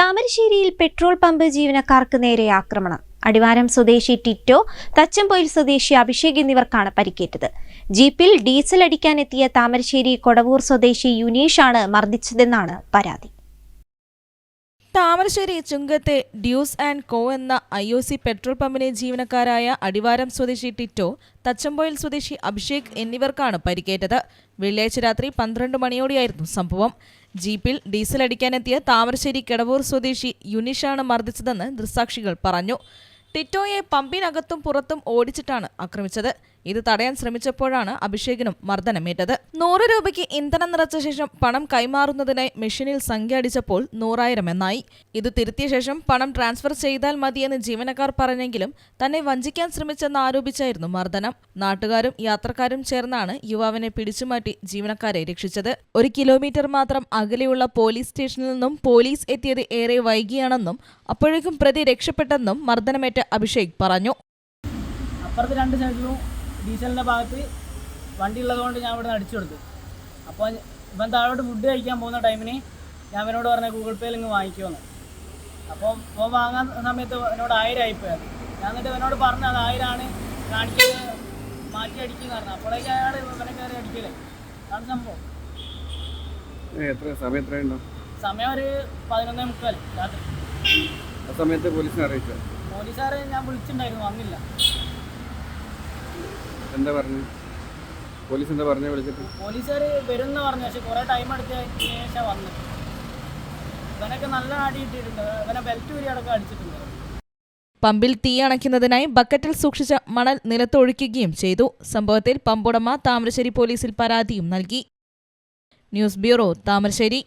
താമരശ്ശേരിയിൽ petrol pump ജീവനക്കാർക്ക് നേരെ ആക്രമണം. അടിവാരം സ്വദേശി ടിറ്റോ തച്ചമ്പൊയിൽ സ്വദേശി അഭിഷേക് എന്നിവർക്കാണ് പരിക്കേറ്റത്. ജീപ്പിൽ ഡീസൽ അടിക്കാനെത്തിയ താമരശ്ശേരി കൊടവൂർ സ്വദേശി യുനീഷാണ് മർദ്ദിച്ചതെന്നാണ് പരാതി. താമരശ്ശേരി ചുങ്കത്തെ ഡ്യൂസ് ആൻഡ് കോ എന്ന ഐ ഒ സി പെട്രോൾ പമ്പിലെ ജീവനക്കാരായ അടിവാരം സ്വദേശി ടിറ്റോ തച്ചമ്പോയിൽ സ്വദേശി അഭിഷേക് എന്നിവർക്കാണ് പരിക്കേറ്റത്. വെള്ളിയാഴ്ച രാത്രി പന്ത്രണ്ട് മണിയോടെയായിരുന്നു സംഭവം. ജീപ്പിൽ ഡീസൽ അടിക്കാനെത്തിയ താമരശ്ശേരി കിടവൂർ സ്വദേശി യുനിഷാണ് മർദ്ദിച്ചതെന്ന് ദൃസാക്ഷികൾ പറഞ്ഞു. ടിറ്റോയെ പമ്പിനകത്തും പുറത്തും ഓടിച്ചിട്ടാണ് ആക്രമിച്ചത്. ഇത് തടയാൻ ശ്രമിച്ചപ്പോഴാണ് അഭിഷേകിനും മർദ്ദനമേറ്റത്. നൂറ് രൂപയ്ക്ക് ഇന്ധനം നിറച്ച ശേഷം പണം കൈമാറുന്നതിനായി മെഷീനിൽ സംഖ്യ അടിച്ചപ്പോൾ നൂറായിരം എന്നായി. ഇത് തിരുത്തിയ ശേഷം പണം ട്രാൻസ്ഫർ ചെയ്താൽ മതിയെന്ന് ജീവനക്കാർ പറഞ്ഞെങ്കിലും തന്നെ വഞ്ചിക്കാൻ ശ്രമിച്ചെന്ന് ആരോപിച്ചായിരുന്നു മർദ്ദനം. നാട്ടുകാരും യാത്രക്കാരും ചേർന്നാണ് യുവാവിനെ പിടിച്ചുമാറ്റി ജീവനക്കാരെ രക്ഷിച്ചത്. ഒരു കിലോമീറ്റർ മാത്രം അകലെയുള്ള പോലീസ് സ്റ്റേഷനിൽ നിന്നും പോലീസ് എത്തിയത് ഏറെ വൈകിയാണെന്നും അപ്പോഴേക്കും പ്രതി രക്ഷപ്പെട്ടെന്നും മർദ്ദനമേറ്റ അഭിഷേക് പറഞ്ഞു. അപ്പുറത്ത് രണ്ട് സൈഡിലും ഡീസലിന്റെ ഭാഗത്ത് വണ്ടി ഉള്ളതുകൊണ്ട് ഞാൻ ഇവിടെ നിന്ന് അടിച്ചു കൊടുത്തു. അപ്പോൾ ഇവൻ താഴോട്ട് ഫുഡ് കഴിക്കാൻ പോകുന്ന ടൈമിന് ഞാൻ അവനോട് പറഞ്ഞ ഗൂഗിൾ പേയിൽ ഇങ്ങ് വാങ്ങിക്കുമെന്ന് അപ്പോൾ ഇവൻ വാങ്ങാൻ സമയത്ത് എന്നോട് ആയിരം ആയിപ്പോയത് ഞാൻ എന്നിട്ട് അവനോട് പറഞ്ഞു അത് ആയിരമാണ് കാണിക്കുന്നത് മാറ്റി അടിക്കുന്ന പറഞ്ഞു. അപ്പോഴേക്ക് അയാൾ ഇവനെ കയറി അടിക്കലേ. അതാണ് സംഭവം. സമയം ഒരു പതിനൊന്നേ മുക്കാൽ രാത്രി. ആ സമയത്ത് പോലീസിനെ അറിയിച്ചോ? പോലീസുകാരെ ഞാൻ വിളിച്ചിട്ടുണ്ടായിരുന്നു വന്നില്ല. എന്താ പറഞ്ഞു? പോലീസ് എന്താ പറഞ്ഞു വിളിച്ചിട്ട്? പോലീസുകാർ വരുന്ന പറഞ്ഞു പക്ഷെ കുറേ ടൈം എടുത്ത ശേഷം വന്നു. ഇവനൊക്കെ നല്ല അടി ഇട്ടിട്ടുണ്ട്. ഇവനെ ബെൽറ്റ് ഊരി അടക്കം അടിച്ചിട്ടുണ്ട്. പമ്പിൽ തീ അണയ്ക്കുന്നതിനായി ബക്കറ്റിൽ സൂക്ഷിച്ച മണൽ നിലത്തൊഴിക്കുകയും ചെയ്തു. സംഭവത്തിൽ പമ്പുടമ താമരശ്ശേരി പോലീസിൽ പരാതിയും നൽകി. News bureau Thamarassery.